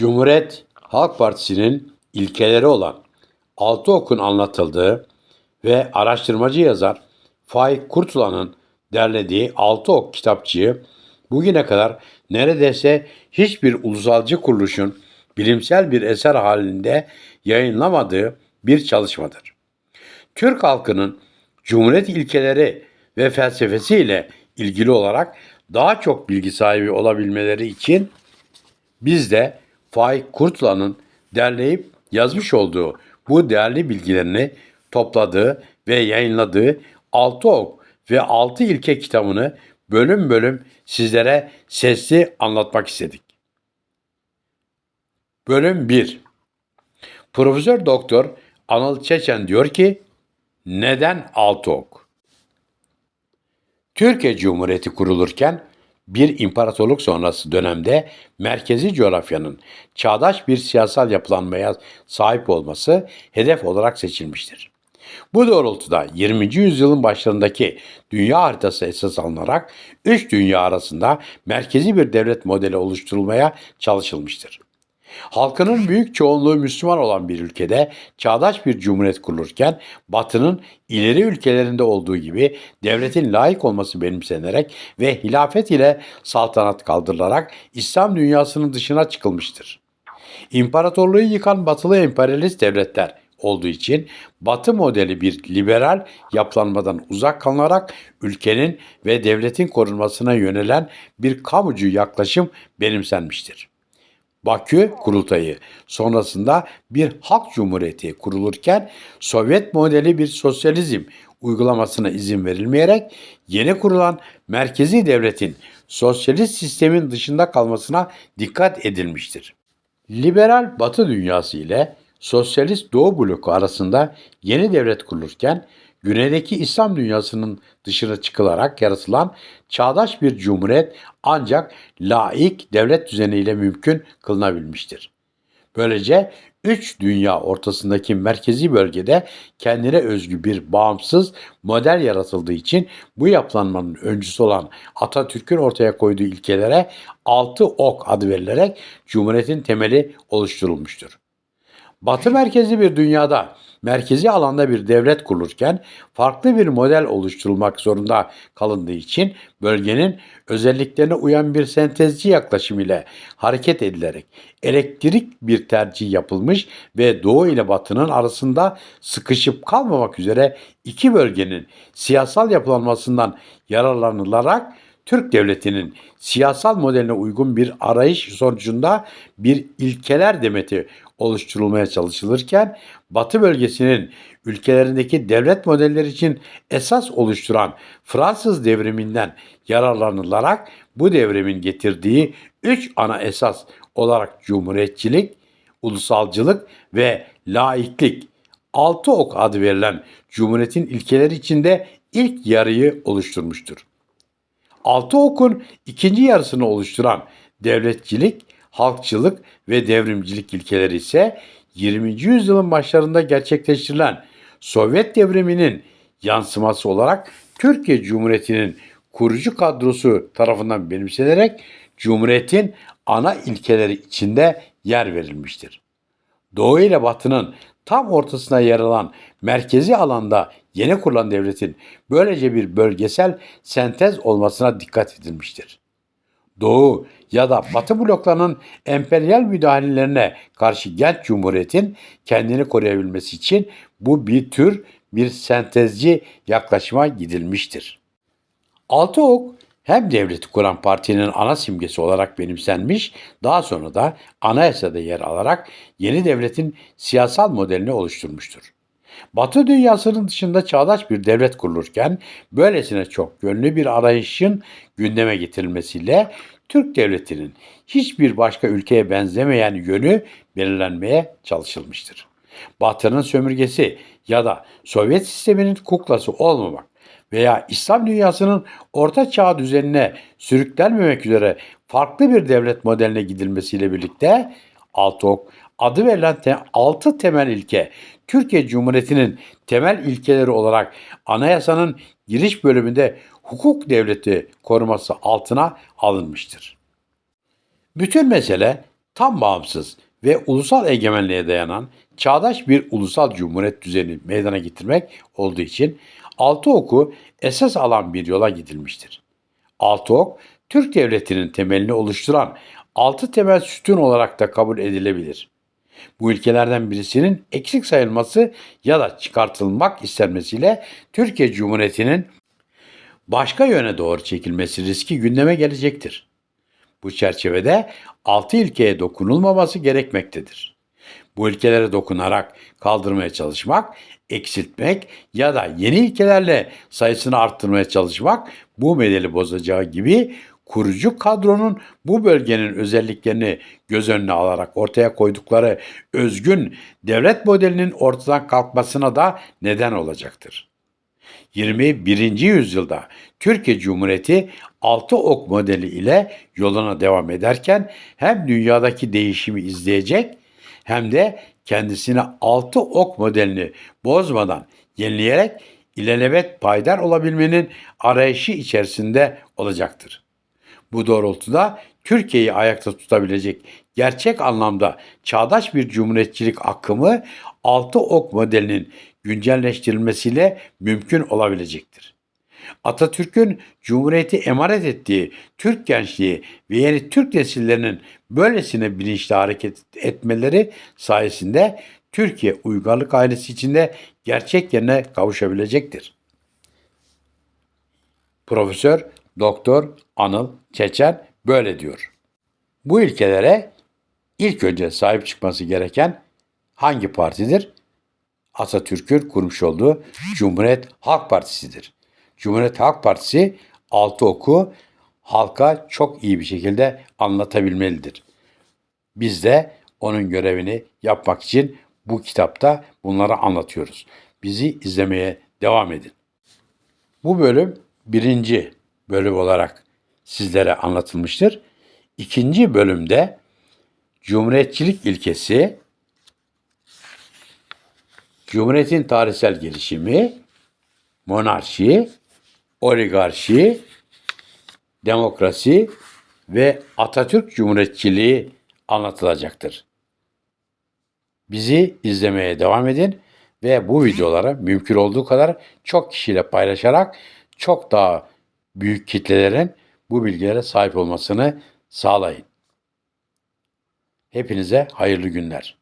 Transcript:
Cumhuriyet Halk Partisi'nin ilkeleri olan Altı Ok'un anlatıldığı ve araştırmacı yazar Faik Kurtulan'ın derlediği Altı Ok kitapçığı bugüne kadar neredeyse hiçbir ulusalcı kuruluşun bilimsel bir eser halinde yayınlamadığı bir çalışmadır. Türk halkının Cumhuriyet ilkeleri ve felsefesiyle ilgili olarak daha çok bilgi sahibi olabilmeleri için biz de Faik Kurtlan'ın derleyip yazmış olduğu bu değerli bilgilerini topladığı ve yayınladığı Altı Ok ve Altı İlke kitabını bölüm bölüm sizlere sesli anlatmak istedik. Bölüm 1 Profesör Doktor Anıl Çeçen diyor ki neden Altı Ok? Türkiye Cumhuriyeti kurulurken bir imparatorluk sonrası dönemde merkezi coğrafyanın çağdaş bir siyasal yapılanmaya sahip olması hedef olarak seçilmiştir. Bu doğrultuda 20. yüzyılın başlarındaki dünya haritası esas alınarak üç dünya arasında merkezi bir devlet modeli oluşturulmaya çalışılmıştır. Halkının büyük çoğunluğu Müslüman olan bir ülkede çağdaş bir cumhuriyet kurulurken Batı'nın ileri ülkelerinde olduğu gibi devletin layık olması benimsenerek ve hilafet ile saltanat kaldırılarak İslam dünyasının dışına çıkılmıştır. İmparatorluğu yıkan batılı emperyalist devletler olduğu için Batı modeli bir liberal yapılanmadan uzak kalınarak ülkenin ve devletin korunmasına yönelen bir kamucu yaklaşım benimsenmiştir. Bakü kurultayı sonrasında bir halk cumhuriyeti kurulurken Sovyet modeli bir sosyalizm uygulamasına izin verilmeyerek yeni kurulan merkezi devletin sosyalist sistemin dışında kalmasına dikkat edilmiştir. Liberal Batı dünyası ile sosyalist Doğu bloku arasında yeni devlet kurulurken güneydeki İslam dünyasının dışına çıkılarak yaratılan çağdaş bir cumhuriyet ancak laik devlet düzeniyle mümkün kılınabilmiştir. Böylece üç dünya ortasındaki merkezi bölgede kendine özgü bir bağımsız model yaratıldığı için bu yapılanmanın öncüsü olan Atatürk'ün ortaya koyduğu ilkelere altı ok adı verilerek Cumhuriyet'in temeli oluşturulmuştur. Batı merkezi bir dünyada merkezi alanda bir devlet kurulurken farklı bir model oluşturulmak zorunda kalındığı için bölgenin özelliklerine uyan bir sentezci yaklaşım ile hareket edilerek elektrik bir tercih yapılmış ve Doğu ile Batı'nın arasında sıkışıp kalmamak üzere iki bölgenin siyasal yapılanmasından yararlanılarak Türk devletinin siyasal modeline uygun bir arayış sonucunda bir ilkeler demeti oluşturulmaya çalışılırken Batı bölgesinin ülkelerindeki devlet modelleri için esas oluşturan Fransız devriminden yararlanılarak bu devrimin getirdiği üç ana esas olarak cumhuriyetçilik, ulusalcılık ve laiklik altı ok adı verilen cumhuriyetin ilkeleri içinde ilk yarıyı oluşturmuştur. Altı okun ikinci yarısını oluşturan devletçilik, halkçılık ve devrimcilik ilkeleri ise 20. yüzyılın başlarında gerçekleştirilen Sovyet devriminin yansıması olarak Türkiye Cumhuriyeti'nin kurucu kadrosu tarafından benimsenerek Cumhuriyet'in ana ilkeleri içinde yer verilmiştir. Doğu ile Batı'nın tam ortasına yer alan merkezi alanda yeni kurulan devletin böylece bir bölgesel sentez olmasına dikkat edilmiştir. Doğu ya da Batı bloklarının emperyal müdahalelerine karşı genç cumhuriyetin kendini koruyabilmesi için bu bir tür bir sentezci yaklaşıma gidilmiştir. Altı ok hem devleti kuran partinin ana simgesi olarak benimsenmiş, daha sonra da anayasada yer alarak yeni devletin siyasal modelini oluşturmuştur. Batı dünyasının dışında çağdaş bir devlet kurulurken böylesine çok yönlü bir arayışın gündeme getirilmesiyle Türk devletinin hiçbir başka ülkeye benzemeyen yönü belirlenmeye çalışılmıştır. Batı'nın sömürgesi ya da Sovyet sisteminin kuklası olmamak veya İslam dünyasının orta çağ düzenine sürüklenmemek üzere farklı bir devlet modeline gidilmesiyle birlikte Altok adı verilen te, altı temel ilke Türkiye Cumhuriyeti'nin temel ilkeleri olarak anayasanın giriş bölümünde hukuk devleti koruması altına alınmıştır. Bütün mesele Tam bağımsız ve ulusal egemenliğe dayanan çağdaş bir ulusal cumhuriyet düzeni meydana getirmek olduğu için altı oku esas alan bir yola gidilmiştir. Altı ok, Türk devletinin temelini oluşturan altı temel sütun olarak da kabul edilebilir. Bu ilkelerden birisinin eksik sayılması ya da çıkartılmak istenmesiyle Türkiye Cumhuriyeti'nin başka yöne doğru çekilmesi riski gündeme gelecektir. Bu çerçevede altı ilkeye dokunulmaması gerekmektedir. Bu ilkelere dokunarak kaldırmaya çalışmak, eksiltmek ya da yeni ilkelerle sayısını arttırmaya çalışmak bu modeli bozacağı gibi kurucu kadronun bu bölgenin özelliklerini göz önüne alarak ortaya koydukları özgün devlet modelinin ortadan kalkmasına da neden olacaktır. 21. yüzyılda Türkiye Cumhuriyeti altı ok modeli ile yoluna devam ederken hem dünyadaki değişimi izleyecek hem de kendisine altı ok modelini bozmadan yenileyerek ilelebet paydar olabilmenin arayışı içerisinde olacaktır. Bu doğrultuda Türkiye'yi ayakta tutabilecek gerçek anlamda çağdaş bir cumhuriyetçilik akımı altı ok modelinin güncelleştirilmesiyle mümkün olabilecektir. Atatürk'ün Cumhuriyeti emanet ettiği Türk gençliği ve yeni Türk nesillerinin böylesine bilinçli hareket etmeleri sayesinde Türkiye uygarlık ailesi içinde gerçek yerine kavuşabilecektir. Profesör Doktor Anıl Çeçen böyle diyor. Bu ilkelere ilk önce sahip çıkması gereken hangi partidir? Atatürk'ün kurmuş olduğu Cumhuriyet Halk Partisi'dir. Cumhuriyet Halk Partisi altı oku halka çok iyi bir şekilde anlatabilmelidir. Biz de onun görevini yapmak için bu kitapta bunları anlatıyoruz. Bizi izlemeye devam edin. Bu bölüm birinci bölüm olarak sizlere anlatılmıştır. İkinci bölümde Cumhuriyetçilik ilkesi, Cumhuriyetin tarihsel gelişimi, monarşi, oligarşi, demokrasi ve Atatürk Cumhuriyetçiliği anlatılacaktır. Bizi izlemeye devam edin ve bu videoları mümkün olduğu kadar çok kişiyle paylaşarak çok daha büyük kitlelerin bu bilgilere sahip olmasını sağlayın. Hepinize hayırlı günler.